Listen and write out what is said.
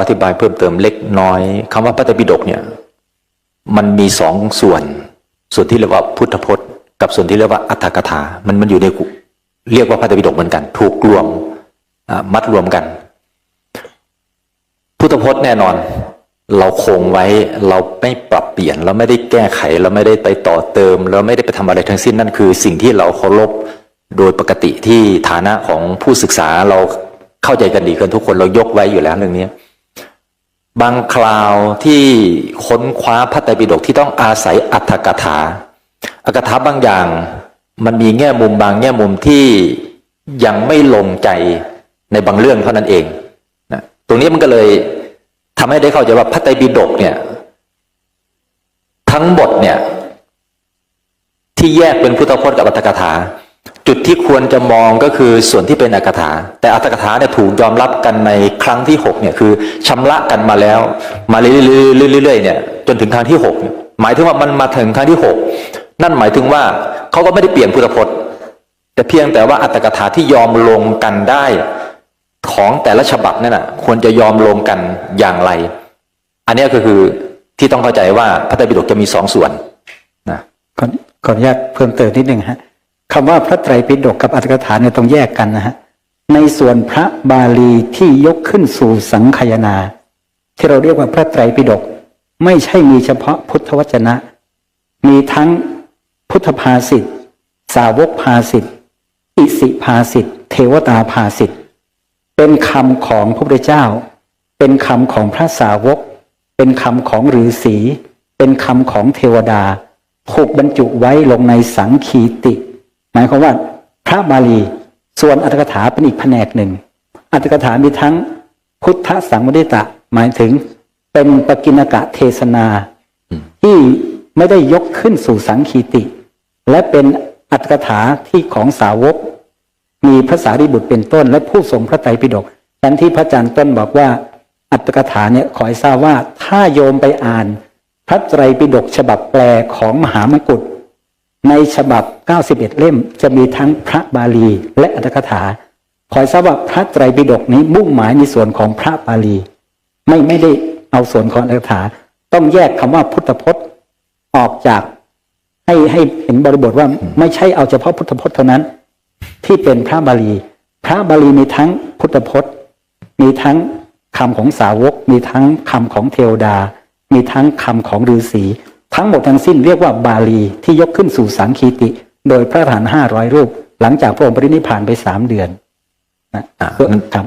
อธิบายเพิ่มเติมเล็กน้อยคำว่าพระไตรปิฎกเนี่ย มันมีสองส่วน ส่วนที่เรียกว่าพุทธพจน์ กับส่วนที่เรียกว่าอัตถกถา มันมันอยู่ในเรียกว่าพระไตรปิฎกเหมือนกัน ถูกรวมมัดรวมกัน พุทธพจน์แน่นอน เราคงไว้เราไม่ปรับเปลี่ยน เราไม่ได้แก้ไข เราไม่ได้ไปต่อเติม เราไม่ได้ไปทำอะไรทั้งสิ้นนั่นคือ สิ่งที่เราเคารพโดยปกติที่ฐานะของผู้ศึกษาเราเข้าใจกันดีกันทุกคนเรายกไว้อยู่แล้วเรื่องนี้ บางคราวที่ค้นคว้าพระไตรปิฎกที่ต้องอาศัยอัตถกถา อัตถกถาบางอย่าง มันมีแง่มุมบางแง่มุมที่ยังไม่ลงใจในบางเรื่องเท่านั้นเองนะตรงนี้มันก็เลยทำให้ได้เข้าใจว่าพระไตรปิฎกเนี่ย ทั้งหมดเนี่ย ที่แยกเป็นพุทธพจน์กับอัตถกถา จุดที่ควรจะมองก็คือส่วนที่เป็นอัตถกถา แต่อัตถกถาเนี่ยถูกยอมรับกันในครั้งที่หกเนี่ยคือชำระกันมาแล้ว มาเรื่อยๆเนี่ยจนถึงครั้งที่หกเนี่ยหมายถึงว่ามันมาถึงครั้งที่หกนั่นหมายถึงว่าเขาก็ไม่ได้เปลี่ยนพุทธพจน์ แต่เพียงแต่ว่าอัตถกถาที่ยอมลงกันได้ของแต่ละฉบับนั่นน่ะควรจะยอมลงกันอย่างไร อันนี้ก็คือที่ต้องเข้าใจว่าพระไตรปิฎกจะมีสองส่วนนะขอขออนุญาตเพิ่มเติมนิดหนึ่งฮะ คำว่าพระไตรปิฎกกับอัตถกถาเนี่ยต้องแยกกันนะฮะในส่วนพระบาลีที่ยกขึ้นสู่สังคายนา ที่เราเรียกว่าพระไตรปิฎกไม่ใช่มีเฉพาะพุทธวจนะ มีทั้งพุทธภาษิตสาวกภาษิตอิสิภาษิตเทวตาภาษิตเป็นคำของพระพุทธเจ้า เป็นคำของพระสาวก เป็นคำของฤาษีเป็นคำของเทวดาถูกบรรจุไว้ลงในสังคีติ มายความว่าพระบาลี ส่วนอัตถกถาเป็นอีกแผนกหนึ่ง อัตถกถามีทั้งพุทธสังวดิตะ หมายถึงเป็นปกิณกะเทศนา ที่ไม่ได้ยกขึ้นสู่สังคีติ และเป็นอัตถกถาที่ของสาวก มีพระสารีบุตรเป็นต้น และผู้ทรงพระไตรปิฎกดังที่พระอาจารย์ต้นบอกว่า อัตถกถาเนี่ยขอให้ทราบว่าถ้าโยมไปอ่านพระไตรปิฎกฉบับแปลของมหามกุฏ ในฉบับ 91 เล่มจะมีทั้งพระบาลีและอัตถกถา ขอให้ทราบว่าพระไตรปิฎกนี้มุ่งหมายในส่วนของพระบาลี ไม่ไม่ได้เอาส่วนของอัตถกถา ต้องแยกคำว่าพุทธพจน์ออกจากให้ให้เห็นบริบทว่าไม่ใช่เอาเฉพาะพุทธพจน์เท่านั้น ที่เป็นพระบาลี พระบาลีมีทั้งพุทธพจน์ มีทั้งคำของสาวก มีทั้งคำของเทวดา มีทั้งคำของฤาษี ทั้งหมดทั้งสิ้นเรียกว่าบาลีที่ยกขึ้นสู่สังคีติ โดยพระฐานห้าร้อยรูป หลังจากพระองค์ปรินิพพานไปสามเดือนนะอ่าครับ